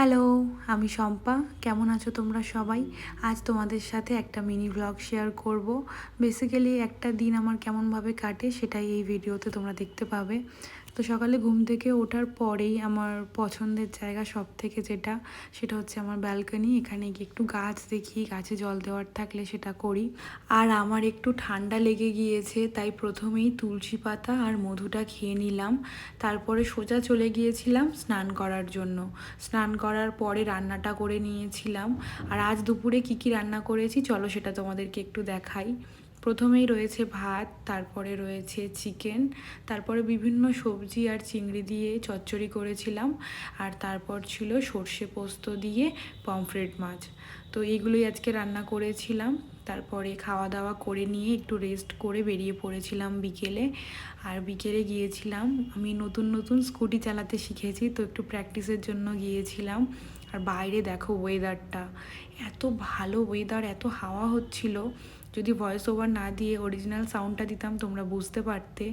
Hello আমি শম্পা। কেমন আছো তোমরা সবাই? আজ তোমাদের সাথে একটা মিনি ব্লগ শেয়ার করব। বেসিক্যালি একটা দিন আমার কেমনভাবে কাটে সেটাই এই ভিডিওতে তোমরা দেখতে পাবে। তো সকালে ঘুম থেকে ওঠার পরেই আমার পছন্দের জায়গা সব থেকে যেটা, সেটা হচ্ছে আমার ব্যালকনি এখানে গিয়ে একটু গাছ দেখি, গাছে জল দেওয়ার থাকলে সেটা করি। আর আমার একটু ঠান্ডা লেগে গিয়েছে, তাই প্রথমেই তুলসী পাতা আর মধুটা খেয়ে নিলাম। তারপরে সোজা চলে গিয়েছিলাম স্নান করার জন্য। স্নান করার পরে রান্নাটা করে নিয়েছিলাম। আর আজ দুপুরে কি কি রান্না করেছি, চলো সেটা তোমাদেরকে একটু দেখাই। প্রথমেই রয়েছে ভাত, তারপরে রয়েছে চিকেন তারপরে বিভিন্ন সবজি আর চিংড়ি দিয়ে চচ্চড়ি করেছিলাম। আর তারপর ছিল সর্ষে পোস্ত দিয়ে পমফ্রেট মাছ। তো এইগুলোই আজকে রান্না করেছিলাম। তারপরে খাওয়া দাওয়া করে নিয়ে একটু রেস্ট করে বেরিয়ে পড়েছিলাম বিকেলে। আর বিকেলে গিয়েছিলাম, আমি নতুন নতুন স্কুটি চালাতে শিখেছি, তো একটু প্র্যাকটিসের জন্য গিয়েছিলাম। আর বাইরে দেখো ওয়েদারটা এত ভালো ওয়েদার এত হাওয়া হচ্ছিল। যদি ভয়েস ওভার না দিয়ে অরিজিনাল সাউন্ডটা দিতাম তোমরা বুঝতে পারতে।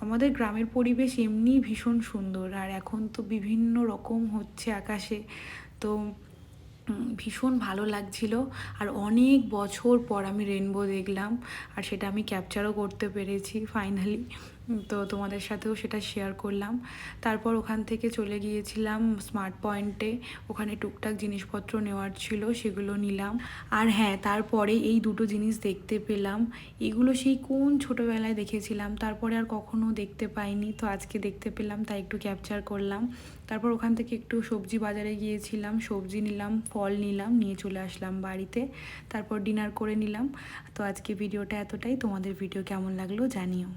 আমাদের গ্রামের পরিবেশ এমনিই ভীষণ সুন্দর আর এখন তো বিভিন্ন রকম হচ্ছে আকাশে। তো ভীষণ ভালো লাগছিল। আর অনেক বছর পর আমি রেনবো দেখলাম। আর সেটা আমি ক্যাপচারও করতে পেরেছি ফাইনালি তো তোমাদের সাথেও সেটা শেয়ার করলাম। তারপর ওখান থেকে চলে গিয়েছিলাম স্মার্ট পয়েন্টে ওখানে টুকটাক জিনিসপত্র নেওয়ার ছিল, সেগুলো নিলাম। আর হ্যাঁ তারপরে এই দুটো জিনিস দেখতে পেলাম। এগুলো সেই কোন ছোটোবেলায় দেখেছিলাম, তারপরে আর কখনো দেখতে পাইনি। তো আজকে দেখতে পেলাম, তাই একটু ক্যাপচার করলাম। তারপর ওখান থেকে একটু সবজি বাজারে গিয়েছিলাম, সবজি নিলাম, ফল নিলাম, নিয়ে চলে আসলাম বাড়িতে। তারপর ডিনার করে নিলাম। তো আজকে ভিডিওটা এতটাই। তোমাদের ভিডিও কেমন লাগল জানিও।